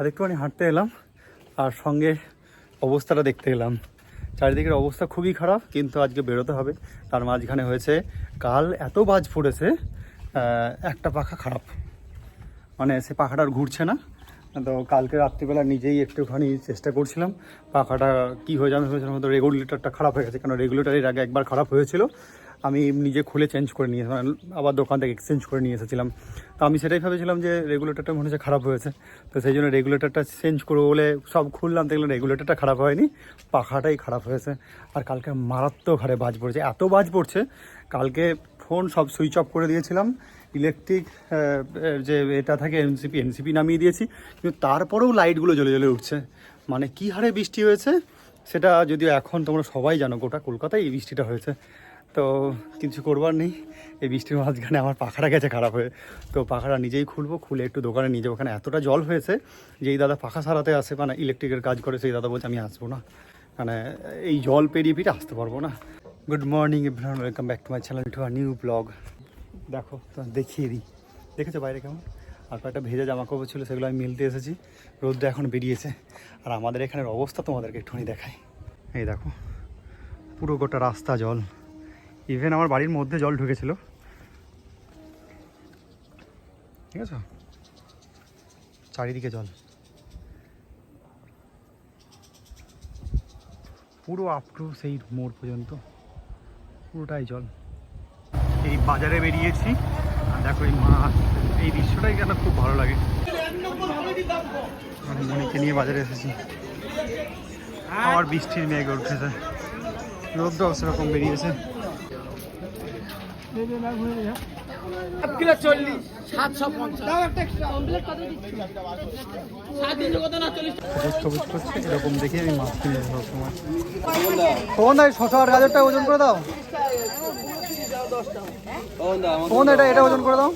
ছাদে একটুখানি হাঁটতে এলাম আর সঙ্গে অবস্থাটা দেখতে এলাম। চারিদিকের অবস্থা খুবই খারাপ, কিন্তু আজকে বেরোতে হবে। তার মাঝখানে হয়েছে, কাল এত বাজ পড়েছে একটা পাখা খারাপ। মানে সে পাখাটা আর ঘুরছে না। তো কালকে রাত্রিবেলা নিজেই একটুখানি চেষ্টা করছিলাম, পাখাটা কী হয়ে যাবে হয়েছিল হয়তো রেগুলেটরটা খারাপ হয়ে গেছে কারণ রেগুলেটর এর আগে একবার খারাপ হয়েছিল। আমি নিজে খুলে চেঞ্জ করে নিয়ে মানে আবার দোকান থেকে এক্সচেঞ্জ করে নিয়ে এসেছিলাম। তো আমি সেটাই ভেবেছিলাম যে রেগুলেটরটা মনে হচ্ছে খারাপ হয়েছে। তো সেই জন্য রেগুলেটরটা চেঞ্জ করব বলে সব খুললাম, দেখলাম রেগুলেটরটা খারাপ হয়নি, পাখাটাই খারাপ হয়েছে। আর কালকে মারাত্মক হারে বাজ পড়ছে। এত বাজ পড়ছে, কালকে ফোন সব সুইচ অফ করে দিয়েছিলাম। ইলেকট্রিক যে এটা থাকে এনসিপি এনসিপি নামিয়ে দিয়েছি। কিন্তু তারপরেও লাইটগুলো জ্বলে জ্বলে উঠছে। মানে কী হারে বৃষ্টি হয়েছে, সেটা যদিও এখন তোমরা সবাই জানো গোটা কলকাতায় এই বৃষ্টিটা হয়েছে। তো কিছু করবার নেই। এই বৃষ্টির মাঝখানে আমার পাখাটা গেছে খারাপ হয়ে। তো পাখাটা নিজেই খুলবো, খুলে একটু দোকানে নিয়ে যাব। ওখানে এতটা জল হয়েছে যে এই দাদা পাখা সারাতে আসে মানে ইলেকট্রিকের কাজ করে, সেই দাদা বলছে আমি আসব না। মানে এই জল পেরিয়ে পিঠে আসতে পারব না। Good morning everyone welcome back to my channel to our new blog দেখো তো দেখিয়ে দিই। দেখেছ বাইরে কেমন? আর কয়েকটা ভেজা জামা কাপড় ছিল, সেগুলো আমি মিলতে এসেছি। রোদটা এখন বেরিয়েছে। আর আমাদের এখানের অবস্থা তোমাদেরকে একটুখানি দেখাই। এই দেখো, পুরো গোটা রাস্তা জল। ইভেন আমার বাড়ির মধ্যে জল ঢুকেছিল। ঠিক আছে? চারিদিকে জল। পুরো আপ টু সেই মোড় পর্যন্ত। পুরোটাই জল। এই বাজারে বেরিয়েছি। আর দেখো এই মাছ এই দৃশ্যটাই কেন খুব ভালো লাগে। আমি মনিকে নিয়ে বাজারে এসেছি। আবার বৃষ্টির মেঘ উঠেছে। রোদটাও সেরকম বেরিয়েছে। কিলো চল্লিশ সাতশো পঞ্চাশ। এরকম দেখে আমি মাছ কিনে সবসময় কখন দাই ছশো আট হাজারটা ওজন করে দাও। কখন এটা এটা ওজন করে দাও।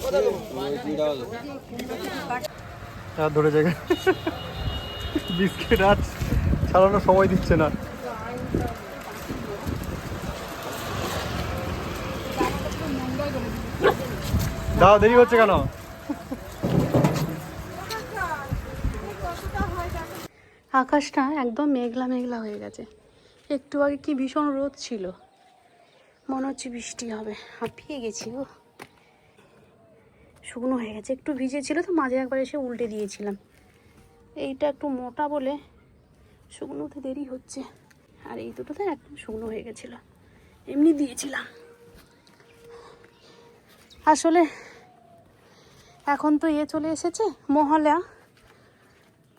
আর ধরে জায়গা বিস্কিট আর ছাড়ানোর সময় দিচ্ছে না। দাও, দেরি হচ্ছে কেন? আকাশটা একদম মেঘলা মেঘলা হয়ে গেছে। একটু আগে কি ভীষণ রোদ ছিল। মনে হচ্ছে বৃষ্টি হবে। হাঁপিয়ে গেছি ও শুকনো হয়ে গেছে। একটু ভিজে ছিল তো, মাঝে একবার এসে উল্টে দিয়েছিলাম। এইটা একটু মোটা বলে শুকনোতে দেরি হচ্ছে। আর এই দুটোতে একদম শুকনো হয়ে গেছিল। এমনি দিয়েছিলাম। আসলে এখন তো এ চলে এসেছে মহলা।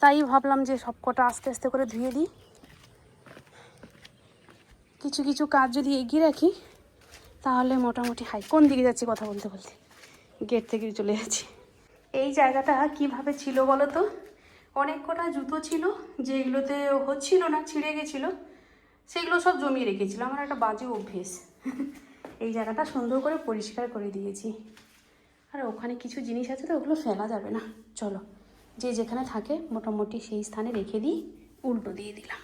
তাই ভাবলাম যে সব কটা আস্তে আস্তে করে ধুয়ে দিই। কিছু কিছু কাজ যদি এগিয়ে রাখি, তাহলে মোটামুটি হাই। কোন দিকে যাচ্ছি কথা বলতে বলতে? গেট থেকে চলে যাচ্ছি। এই জায়গাটা কীভাবে ছিল বলো তো? অনেক কটা জুতো ছিল, যেগুলোতে হচ্ছিল না, ছিঁড়ে গেছিল, সেগুলো সব জমিয়ে রেখেছিলাম। আমার একটা বাজে অভ্যেস। এই জায়গাটা সুন্দর করে পরিষ্কার করে দিয়েছি। আর ওখানে কিছু জিনিস আছে তো, ওগুলো ফেলা যাবে না। চলো, যে যেখানে থাকে মোটামুটি সেই স্থানে রেখে দিই, উল্টো দিয়ে দিলাম।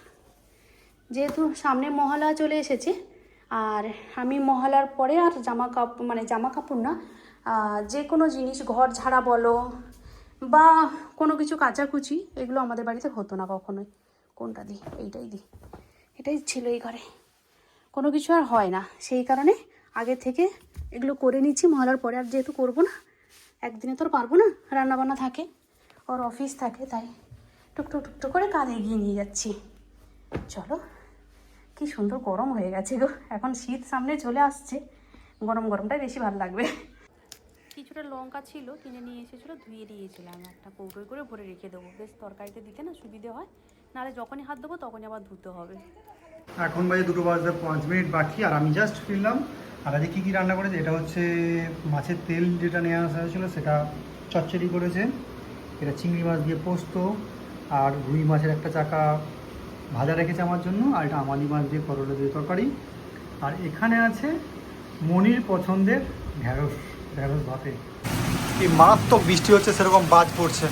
যেহেতু সামনে মহলা চলে এসেছে, আর আমি মহলার পরে আর জামা কাপড় মানে জামা কাপড় না যে কোনো জিনিস, ঘর ঝাড়া বলো, বা কোনো কিছু কাচাকুচি, এগুলো আমাদের বাড়িতে হতো না কখনোই। কোনটা দিই? এইটাই দিই। এটাই ছিল এই ঘরে। কোনো কিছু আর হয় না। সেই কারণে আগে থেকে এগুলো করে নিচ্ছি মহলার পরে আর যেহেতু করব না একদিনে তো আর পারব না রান্নাবান্না থাকে ওর অফিস থাকে তাই টুকটুক টুকটুক করে কাঁধে এগিয়ে নিয়ে যাচ্ছি। চলো কি সুন্দর গরম হয়ে গেছে গো এখন শীত সামনে চলে আসছে গরম গরমটাই বেশি ভালো লাগবে। কিছুটা লঙ্কা ছিল কিনে নিয়ে এসেছিল ধুয়ে দিয়েছিলাম একটা কৌটোয় করে ভরে রেখে দেবো। বেশ তরকারিতে দিতে না সুবিধে হয় নাহলে যখনই হাত দেবো তখনই আবার ধুতে হবে। এখন বাজে দুটো বাজতে পাঁচ মিনিট বাকি আর আমি জাস্ট ফিরলাম আর আজকে কী কী রান্না করেছে? এটা হচ্ছে মাছের তেল যেটা নিয়ে আসা হয়েছিলো সেটা চচ্চড়ি করেছে। এটা চিংড়ি মাছ দিয়ে পোস্ত আর রুই মাছের একটা চাকা ভাজা রেখেছে আমার জন্য আর এটা আমালি মাছ দিয়ে করলা দিয়ে তরকারি। আর এখানে আছে মনির পছন্দের ঢ্যাঁড়স ঢ্যাঁড়স ভাতে। কি মারাত্মক বৃষ্টি হচ্ছে, সেরকম বাজ পড়ছে।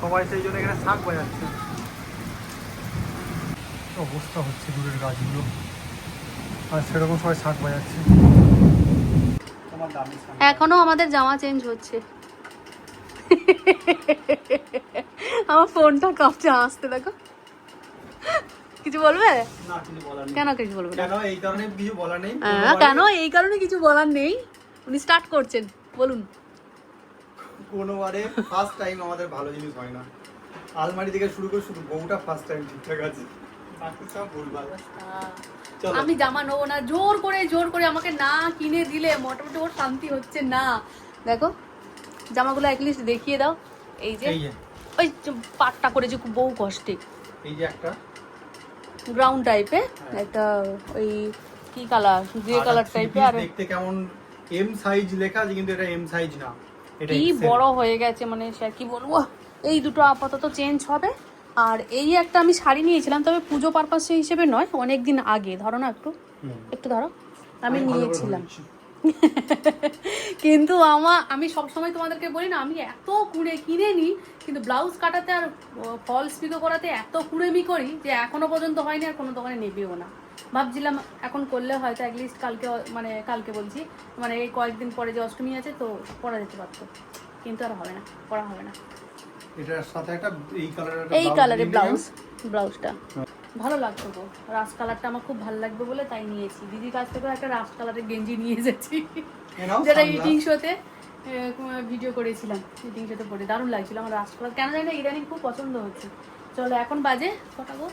সবাই সেই জন্য এখানে শাক বাজাচ্ছে। অবস্থা হচ্ছে দূরের গাছগুলো। আর সেরকম সবাই শাক বাজাচ্ছে। তোমার দামি এখনও আমাদের জামা চেঞ্জ হচ্ছে। আমার ফোনটা কাঁপছে আসতে দেখো। কিছু বলবে? কেন কিছু বলবে কেন এই কারণে কিছু বলার নেই? হ্যাঁ, কেন? এই কারণে কিছু বলার নেই। উনি স্টার্ট করছেন। বলুন। কোনোবারে ফার্স্ট টাইম আমাদের ভালো জিনিস হয় না। আলমারি থেকে শুরু করে শুধু বউটা ফার্স্ট টাইম ঠিকঠাক আছে। আমি জামা নেব না জোর করে জোর করে আমাকে না কিনে দিলে মোটামুটি ওর শান্তি হচ্ছে না। দেখো জামাগুলো অ্যাটলিস্ট দেখিয়ে দাও। এই যে ওই পাটটা করেছে খুব বহু কষ্টে। এই যে একটা। গ্রাউন্ড টাইপের একটা ওই কি কালার গ্রে কালার টাইপের আর দেখতে কেমন এম সাইজ লেখা আছে কিন্তু এটা এম সাইজ না। এটা কি বড় হয়ে গেছে মানে সে কি বলব? এই দুটো আপাতত চেঞ্জ হবে। আর এই একটা আমি শাড়ি নিয়েছিলাম তবে পুজো পারপাস হিসেবে নয় অনেক দিন আগে। ধরো না একটু একটু ধরো। আমি নিয়েছিলাম। কিন্তু আমার আমি সবসময় তোমাদেরকে বলি না আমি এত কুড়ে কিনে নিই কিন্তু ব্লাউজ কাটাতে আর ফলস পিকো করাতে এত কুড়েমি করি যে এখনও পর্যন্ত হয়নি আর কোনো দোকানে নেবেও না। ভাবছিলাম এখন করলে হয়তো অ্যাটলিস্ট কালকে মানে কালকে বলছি মানে এই কয়েকদিন পরে যে অষ্টমী আছে তো পরা যেতে পারতো। কিন্তু আর হবে না পরা হবে না। এটার সাথে একটা এই কালারের এই কালারের ব্লাউজ ব্লাউজটা ভালো লাগতো গো রাস কালারটা আমার খুব ভালো লাগবে বলে তাই নিয়েছি। দিদির কাছ থেকেও একটা রাস কালারের গেঞ্জি নিয়ে এসেছি। যেটা ইটিং শোতে ভিডিও করেছিলাম। ইটিং শোতে পরে দারুণ লাগছিল আমার রাস কালার কেন জানি না ইদানিং খুব পছন্দ হচ্ছে। চলো এখন বাজে কটা গো?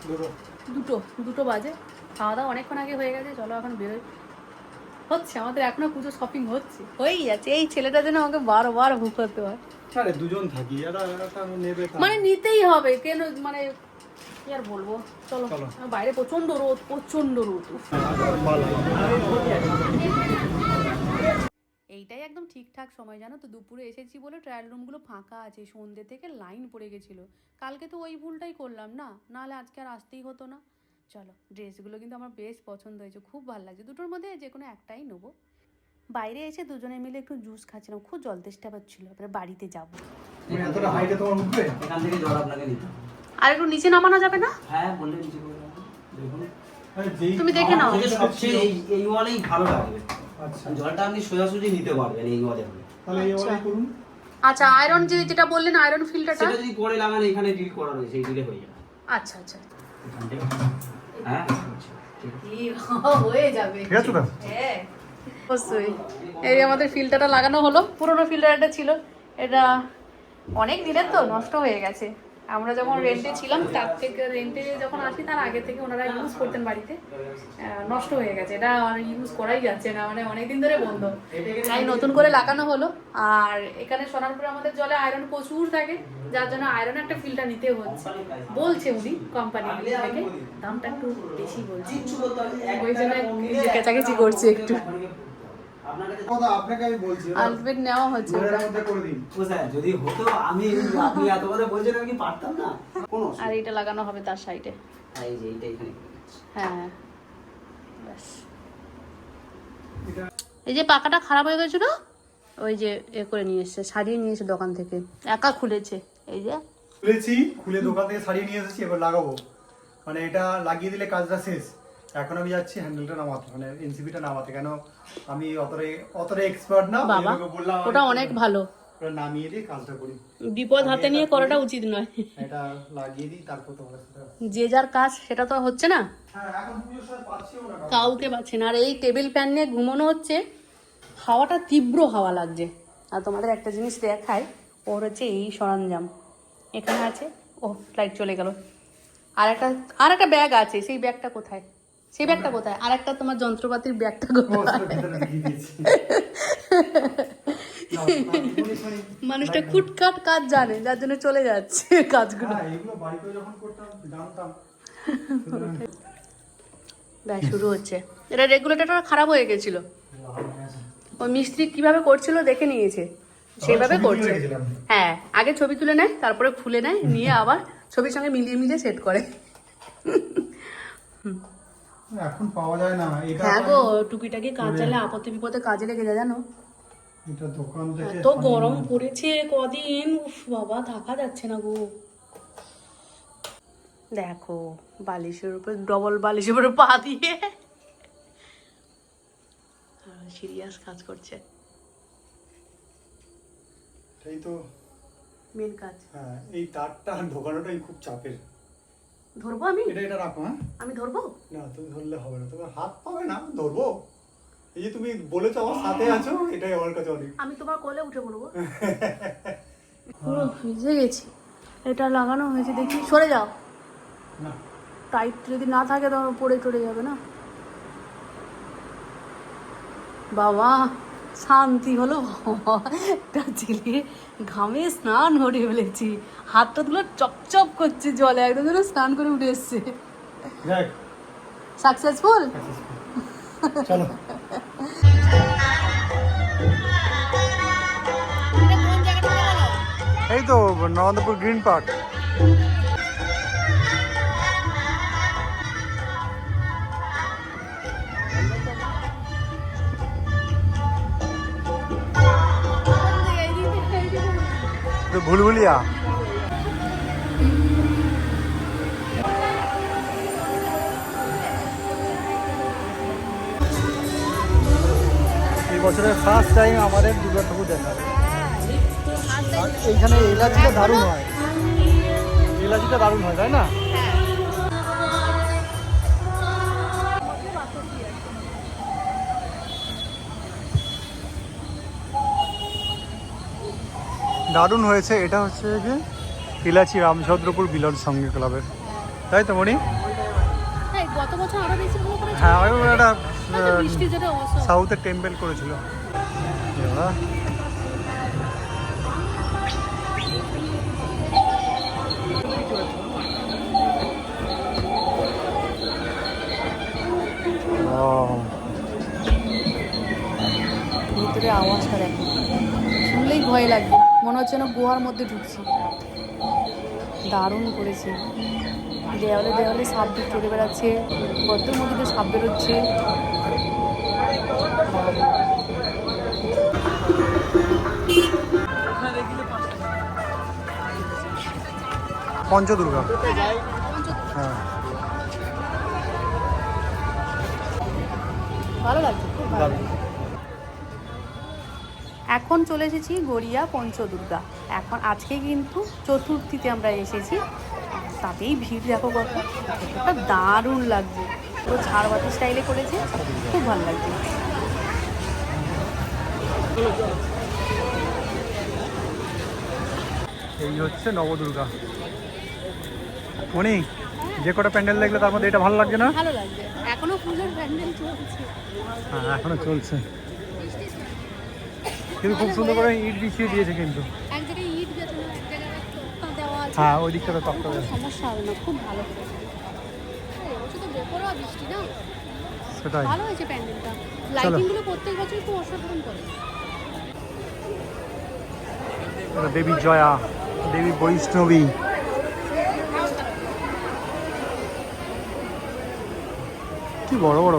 দুটো। দুটো। বাজে। খাওয়া দাওয়া অনেকক্ষণ আগে হয়ে গেছে। চলো এখন বেরোই। হচ্ছে আমাদের এখনও পুজো শপিং হচ্ছে। হয়েই যাচ্ছে। এই ছেলেটার জন্য আমাকে বারবার ভুক করতে হয়। আরে দুজন থাকি এটা এটা নেবে মানে নিতেই হবে কেন মানে কি আর বলব? চলো চলো। বাইরে প্রচণ্ড রোদ প্রচণ্ড রোদ এইটাই একদম ঠিকঠাক সময় জানো তো? দুপুরে এসেছি বলে ট্রায়াল রুমগুলো ফাঁকা আছে সন্ধ্যে থেকে লাইন পড়ে গেছিল। কালকে তো ওই ভুলটাই করলাম না? নাহলে আজকে আর আসতেই হতো না। চলো ড্রেসগুলো কিন্তু আমার বেশ পছন্দ হয়েছে খুব ভালো লাগছে। দুটোর মধ্যে যে কোনো একটাই নেব। বাইরে এসে দুজনে মিলে একটু জুস খাচ্ছিলাম। খুব জল তেষ্টা পাচ্ছিল। এবারে বাড়িতে যাব। আর একটু নিচে নামানো যাবে না? হ্যাঁ তুমি দেখে নাও। সবচেয়ে এই এই ওয়ালেই ভালো লাগবে। আচ্ছা। জলটা আপনি সোজাসুজি নিতে পারবেন এই ওয়ালে তাহলে এই ওয়ালাই করুন। আচ্ছা আয়রন যে যেটা বললেন আয়রন ফিল্টারটা সেটা যদি পরে লাগান এখানে ডিল করা রয়েছে এই ডিলে হয়ে যাবে। আচ্ছা আচ্ছা। হ্যাঁ আচ্ছা, ঠিক আছে। কি হয়ে যাবে। ঠিক আছে তো? হ্যাঁ। অবশ্যই। এই আমাদের ফিল্টারটা লাগানো হলো, পুরোনো ফিল্টারটা ছিল। এটা অনেক দিনের তো, নষ্ট হয়ে গেছে। আমরা যখন রেন্টে ছিলাম, তার থেকে রেন্টে যখন আসি, তার আগে থেকে ওনারা ইউজ করতেন বাড়িতে। নষ্ট হয়ে গেছে। এটা ইউজ করাই যাচ্ছে না মানে অনেক দিন ধরে বন্ধ। তাই নতুন করে লাগানো হলো। আর এখানে সোনারপুরে আমাদের জলে আয়রন প্রচুর থাকে, যার জন্য আয়রন একটা ফিল্টার নিতে হচ্ছে। বলছে উনি কোম্পানি থেকে। দামটা একটু বেশি বলছে। ওই জন্য কেচাকেচি করছে একটু। আপনার কাছে কথা আপনাকে আমি বলছি ওটা আলটিমেট নেওয়া হচ্ছে ঘরের ওটা। মধ্যে করে দিন। ও স্যার যদি হতো আমি আপনি এত কথা বলছেন আমি পারতাম না? আর এটা লাগানো হবে তার সাইডে। এই যে এখানে হ্যাঁ ব্যাস। এই যে পাকাটা খারাপ হয়ে গেছিল ওই যে এ করে নিয়ে এসছে সারিয়ে নিয়ে এসে দোকান থেকে। একা খুলেছে এই যে। খুলেছি খুলে দোকান থেকে সারিয়ে নিয়ে এসেছি এবার লাগাবো। মানে এটা লাগিয়ে দিলে কাজটা শেষ। এখন আমি যাচ্ছি হ্যান্ডেলটা নামাতে মানে এনসিপিটা নামাতে। কেন আমি অতটা অতটা এক্সপার্ট না বাবা বললাম ওটা অনেক ভালো। ওটা নামিয়ে দিয়ে কাজটা করি। বিপদ হাতে নিয়ে করাটা উচিত নয়। এটা লাগিয়ে দিই তারপর তোমাদের সাথে যে যার কাজ সেটা তো হচ্ছে না। হ্যাঁ। কাউকে। পাচ্ছে না। আর এই টেবিল ফ্যান নিয়ে ঘুমানো হচ্ছে হাওয়াটা তীব্র হাওয়া লাগছে। আর তোমাদের একটা জিনিস দেখায় ওর হচ্ছে এই সরঞ্জাম। এখানে আছে ও ফ্লাইট চলে গেল। আর একটা আর একটা ব্যাগ আছে সেই ব্যাগটা কোথায়? সেই ব্যাগটা কোথায়? আর একটা তোমার যন্ত্রপাতির ব্যাগটা কোথায়? মানুষটা খুটখাট কাজ জানে যার জন্য চলে যাচ্ছে কাজগুলো। হ্যাঁ ব্যাস শুরু হচ্ছে। এটা রেগুলেটরটা খারাপ হয়ে গেছিল। ওই মিস্ত্রি কীভাবে করছিল দেখে নিয়েছে। সেভাবে করছে। হ্যাঁ আগে ছবি তুলে নেয় তারপরে খুলে নেয় নিয়ে আবার ছবির সঙ্গে মিলিয়ে মিলিয়ে সেট করে। এখন পাওয়া যায় না। এটা হ্যাঁ গো টুকিটাকি কাজ বিপদে কাজে লেগে যায় জানো? এটা দোকান থেকে এত গরম পড়েছে কদিন। উফ বাবা থাকা যাচ্ছে না গো। দেখো বালিশের উপর ডবল বালিশের উপরে পা দিয়ে। সিরিয়াস কাজ করছে। এই তো। মেন কাজ। হ্যাঁ এই তারটা ঢোকানোটাই খুব চাপের। ধরবো আমি? এটা এটা রাখো হ্যাঁ। আমি ধরবো? না তুমি ধরলে হবে না। তোমার হাত পাবে না ধরবো। এই যে তুমি বলেছ আমার সাথে আছো এটাই আমার কাছে অনেক। আমি তোমার কোলে উঠে পড়ব। পুরো ভিজে গেছি। এটা লাগানো হয়েছে দেখি। সরে যাও। না। টাইট যদি না থাকে তখন পড়ে টরে যাবে না। বাবা! শান্তি হলো একটা ছেলে ঘামে স্নান করে ফেলেছি। হাতটা তুলে চপচপ করছে জলে একদম যেন স্নান করে উঠে এসছে। সাকসেসফুল চলো। এই তো নরেন্দ্রপুর গ্রিন পার্ক। ভুলভুলিয়া। এই বছরের ফার্স্ট টাইম আমাদের দুর্গা ঠাকুর দেখা এইখানে এলাচিটা দারুণ হয়। এলাচিটা দারুণ হয়, তাই না? দারুণ হয়েছে। এটা হচ্ছে যে ইলাচি রামচন্দ্রপুর মিলন সঙ্গে ক্লাবের। তাই তো মনি হ্যাঁ হ্যাঁ একটা জন্য সাউথের টেম্পল করেছিল. ভিতরে আওয়াজটা দেখো। শুনলেই ভয় লাগবে। মনে হচ্ছে না গুহার মধ্যে ঢুকছি। দারুণ করেছে। দেওয়ালে দেওয়ালে সাপ চলে বেড়াচ্ছে গদ্যের মধ্যে দিয়ে সাপ বেরোচ্ছে। পঞ্চদুর্গা। হ্যাঁ। ভালো লাগছে খুব ভালো লাগছে। এখন চলে এসেছি গড়িয়া পঞ্চদুর্গা। এখন আজকে কিন্তু চতুর্থীতে আমরা এসেছি। তাতেই ভিড় দেখো কত। দারুণ লাগছে। পুরো ঝাড়বাতি স্টাইলে করেছে। খুব ভালো লাগছে। এই হচ্ছে নবদুর্গা। মনি যে কটা প্যান্ডেল দেখলে তার মধ্যে এটা ভালো লাগছে না? ভালো লাগছে। এখনও পুজোর প্যান্ডেল চলছে। হ্যাঁ এখনও চলছে। কিন্তু খুব সুন্দর করে ইট বিছিয়ে দিয়েছে কিন্তু। এক জায়গায় ইট গেছে এক জায়গায় তক্তা দেওয়া আছে। হ্যাঁ ওই দিকটা তো তক্তা দেওয়া। সমস্যা হবে না খুব ভালো। করেছে এবছর বেপরোয়া বৃষ্টি না? সেটাই। ভালো হয়েছে প্যান্ডেলটা। লাইটিংগুলো প্রত্যেক বছর খুব অসাধারণ করে। দেবী জয়া দেবী বৈষ্ণবী। কি বড় বড়?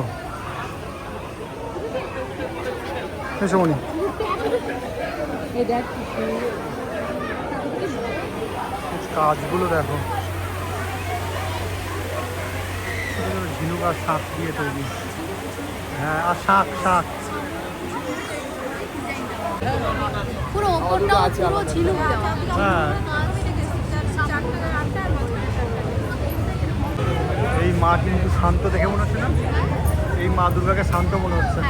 এসো মনি এই দেখ কাজগুলো দেখো। ঝিনুক আর শাঁখ দিয়ে তৈরি। হ্যাঁ আর শাঁখ শাঁখ পুরো ওপরটা পুরো ঝিনুক হ্যাঁ। এই মা কিন্তু শান্ত দেখে মনে হচ্ছে না? এই মা দুর্গাকে শান্ত মনে হচ্ছে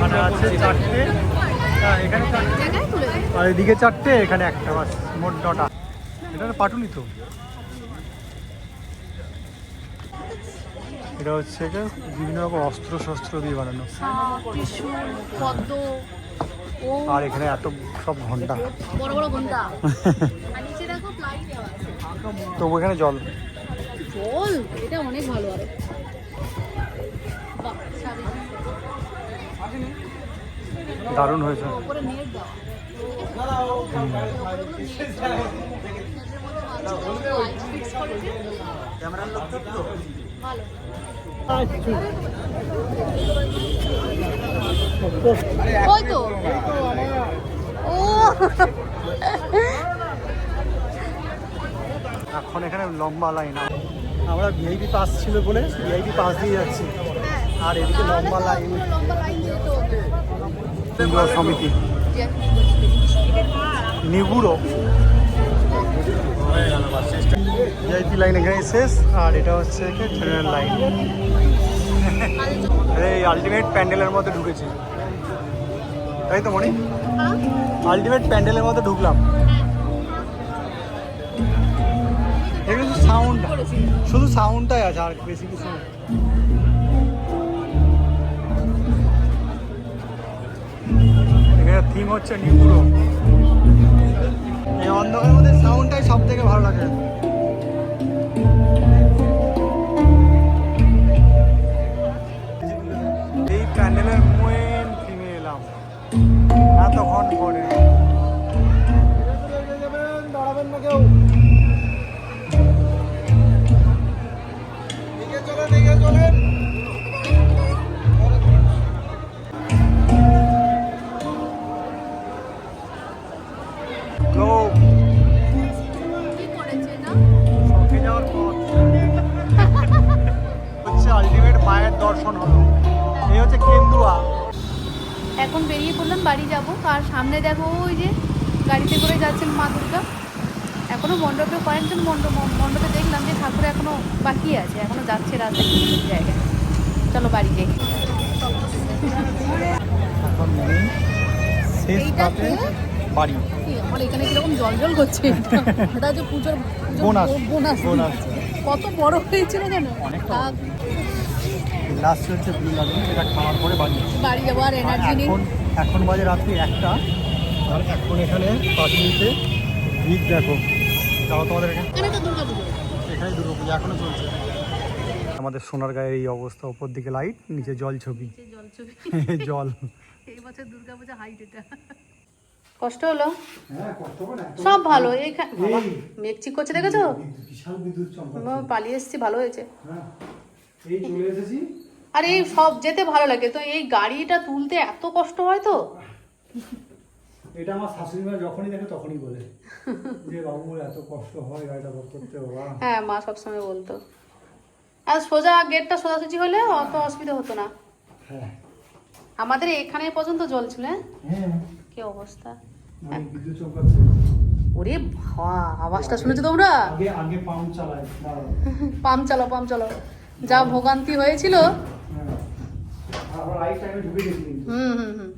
মানে আছে চারটে হ্যাঁ এখানে চারটে জায়গায় তুলে দেয় আর এদিকে চারটে, এখানে একটা, বাস, মোট নটা। এটা তো পাটুনি তো। এটা হচ্ছে বিভিন্ন রকম অস্ত্র শস্ত্র দিয়ে বানানো। আর এখানে এত সব ঘণ্টা। বড় বড় ঘণ্টা আর নিচে দেখো প্লাই দেওয়া আছে তো এখানে জল। দারুণ হয়েছে। ওপরে নেট দেওয়া ভালো ওই তো ও এখন এখানে লম্বা লাইন আমরা ভিআইপি পাস ছিল বলে ভিআইপি পাস দিয়ে যাচ্ছি। আর এদিকে লম্বা লাইন সমিতি। নিগুড়ো। ভিআইপি লাইন এখানে শেষ আর এটা হচ্ছে জেনারেল লাইন এই আলটিমেট প্যান্ডেলের মধ্যে ঢুকেছি। তাই তো মনি আলটিমেট প্যান্ডেলের মধ্যে ঢুকলাম। এখানে শুধু সাউন্ড শুধু সাউন্ডটাই আছে আর বেশি কিছু না। এখানে থিম হচ্ছে নিউরো দর্শন হলো। এই হচ্ছে কেন্দুয়া। এখন বেরিয়ে পড়লাম বাড়ি যাব। আর সামনে দেখো ওই যে গাড়িতে করে যাচ্ছেন মা দুর্গা। এখনও মণ্ডপে কয়েকজন মণ্ডপ মণ্ডপে দেখলাম যে ঠাকুর এখনও বাকি আছে এখনও যাচ্ছে রাস্তায় জায়গায়। চলো বাড়ি যাই। শেষ রাতে বাড়ি। আমার এখানে কীরকম জল জল করছে এটা? হচ্ছে পুজোর বোনাস। Bonus bonus. কত বড় হয়েছিল জানো অনেকটা আর লাস্ট হচ্ছে ব্লু লাগুন এটা খাওয়ার পরে বাড়ি বাড়ি যাব আর এনার্জি নেই এখন এখন বাজে রাত্রি একটা। আর এখন এখানে পাটুলিতে ভিড় দেখো। তাও তোমাদের এখানে। তো দুর্গাপুজো এখানে দুর্গাপুজো এখনও চলছে। আমাদের সোনার গায়ের এই অবস্থা উপর দিকে লাইট নিচে জল ছবি। জল এই বছর দুর্গা পূজা হাইট এটা। কষ্ট হলো? সব ভালো এইখানে মেঘচিক করছে দেখেছ? পালিয়ে এসেছি ভালো হয়েছে। হ্যাঁ। এই চলে এসেছি। আর এই সব যেতে ভালো লাগে। তো এই গাড়িটা তুলতে এত কষ্ট হয় তো? এটা আমার শাশুড়ি মা যখনই দেখে তখনই বলে। যে এত কষ্ট হয় গাড়িটা বক করতে বাবা। হ্যাঁ মা সবসময় বলতো। আর সোজা গেটটা সোজাসুজি হলে অত অসুবিধা হতো না। হ্যাঁ। আমাদের এখানে পর্যন্ত জল ছিল হ্যাঁ? হ্যাঁ। কি অবস্থা? ওরে বাবা আওয়াজটা শুনেছো তোমরা? আগে আগে পাম্প চালায় পাম্প চালাও পাম্প চালাও। যা ভোগান্তি হয়েছিল। হ্যাঁ। হুম হুম হুম।